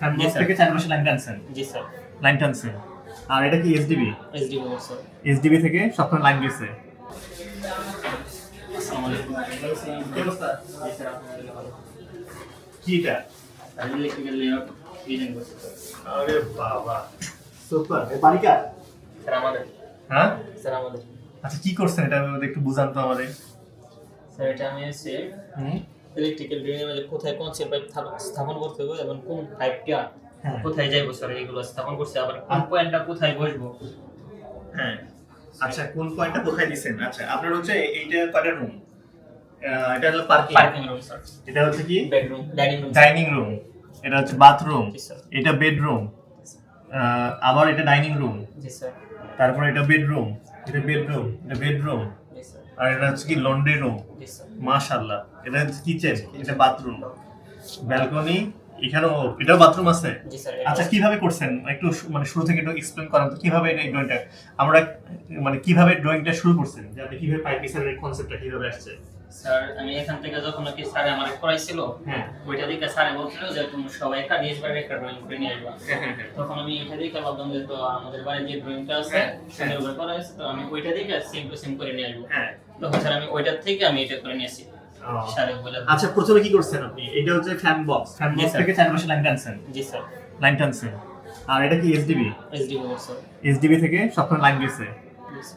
ফ্যানবক্স sir. থেকে চার মাসে লাইন টানছেন জি স্যার লাইন টানছেন আর এটা কি এসডিবি স্যার এসডিবি থেকে সবসময় লাইন গেছে। কি অবস্থা জি স্যার আলহামদুলিল্লাহ ভালো। কি এটা? ইলেকট্রিক্যাল লেআউট ডিজাইন করছি আরে বাবা। সুপার এ বাড়ি স্যার আমাদের। হ্যাঁ? স্যার আমাদের। আচ্ছা কি করছেন? এটা একটু বুঝান তো আমাদের। স্যার এটা আমি হুম? ইলেকট্রিক্যাল ডিজাইনের মধ্যে কোথায় কোন সেল পাইপ স্থাপন করতে হবে এবং কোন পাইপটা হ্যাঁ। কোথায় যাইবো স্যার এগুলো স্থাপন করছে আবার কোন পয়েন্টটা কোথায় বসবো? হ্যাঁ। আচ্ছা কোন পয়েন্টটা কোথায় দিছেন? আচ্ছা আপনার হচ্ছে এইটা কয়টা রুম এটা হলো পার্কিং পার্কিং রুম স্যার এটা হচ্ছে কি? Bedroom dining room dining room এটা হচ্ছে বাথরুম এটা বেডরুম আবার এটা ডাইনিং রুম জি স্যার তারপর এটা বেডরুম এটা বেডরুম এটা বেডরুম জি স্যার আর এটা হচ্ছে কি লন্ড্রি রুম মাশাআল্লাহ। এটা হচ্ছে কিচেন এটা বাথরুম ব্যালকনি এখানেও এটাও বাথরুম আছে? আচ্ছা কীভাবে করছেন? একটু মানে শুরু থেকে একটু এক্সপ্লেন করেন তো কীভাবে এই ড্রয়িংটা আমরা মানে কীভাবে ড্রয়িংটা শুরু করছেন? যে আপনি কীভাবে পাইপ মিক্সারের কনসেপ্টটা কীভাবে আসছে? স্যার আমি এখান থেকে যখন নাকি স্যারে আমার করাইছিল হ্যাঁ। ওইটা দিকে স্যারে বলছিল যে তুমি সবাই একটা নিজ বাড়ির একটা ড্রয়িং করে নিয়ে আসবা। হ্যাঁ হ্যাঁ তখন আমি এটা দেখে ভাবলাম যে তো আমাদের বাড়ির যে ড্রয়িংটা আছে সেটার উপর করা হয়েছে তো আমি ওইটা দেখে সেম টু সেম করে নিয়ে আসব। হ্যাঁ। তখন স্যার আমি ওইটার থেকে আমি এটা করে নিয়ে আসি ও। স্যারে বলে। আচ্ছা প্রথমে কি করছেন আপনি? এটা হচ্ছে ফ্যান বক্স ফ্যান বক্স থেকে চার মাসে লাইন টানছেন? জি স্যার লাইন টানছেন। আর এটা কি SDB SD mobile sir SDB থেকে সবসময় লাইন গেছে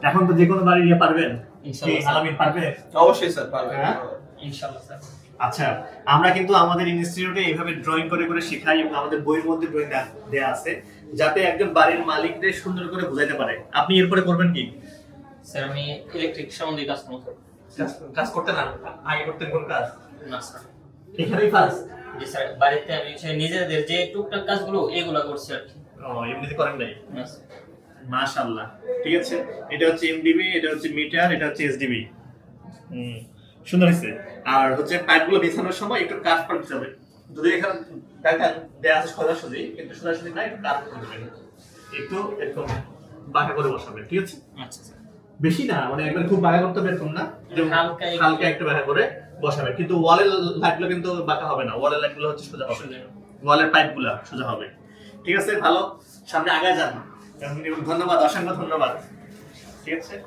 এখন তো যে কোনো বাড়ি নিয়ে পারবেন ইনশাআল্লাহ আলামিন পারবে? অবশ্যই স্যার পারবেন হ্যাঁ? ইনশাআল্লাহ স্যার আচ্ছা আমরা কিন্তু আমাদের ইনস্টিটিউটে এইভাবে ড্রয়িং করে করে শেখাই এবং আমাদের বইয়ের মধ্যে ড্রয়িং দেওয়া আছে যাতে একজন বাড়ির মালিকদের সুন্দর করে বোঝাইতে পারে। আপনি এরপরে করবেন কি? স্যার আমি ইলেকট্রিক সম্বন্ধে কাজ করব। কাজ করতে না আগে করতেন কোন কাজ? না স্যার। এখানেই জি স্যার বাড়িতে আমি নিজেদের যে টুকটাক কাজগুলো এগুলো করছি আর কি। ও এমনিতে করেন নাই? মাশাআল্লাহ। ঠিক আছে? এটা হচ্ছে এমডিবি এটা হচ্ছে মিটার এটা হচ্ছে এসডিবি হুম সুন্দর হয়েছে আর হচ্ছে পাইপগুলো বিছানোর সময় একটু কাজ করে দিতে হবে। যদি এখানে দেখেন দেয়া আছে সোজাসুজি কিন্তু সোজাসুজি না একটু কাজ করে দেবেন। একটু এরকম বাঁকা করে বসাবেন ঠিক আছে? আচ্ছা বেশি না মানে একবার খুব বাঁকা করতে পারতাম না হালকা একটু- হালকা একটু। বাঁকা করে বসাবে। কিন্তু ওয়ালের লাইটগুলো কিন্তু বাঁকা হবে না ওয়ালের লাইটগুলো হচ্ছে সোজা হবে। ওয়ালের পাইপগুলো সোজা হবে। ঠিক আছে ভালো সামনে আগে যান। ধন্যবাদ অসংখ্য ধন্যবাদ। ঠিক আছে?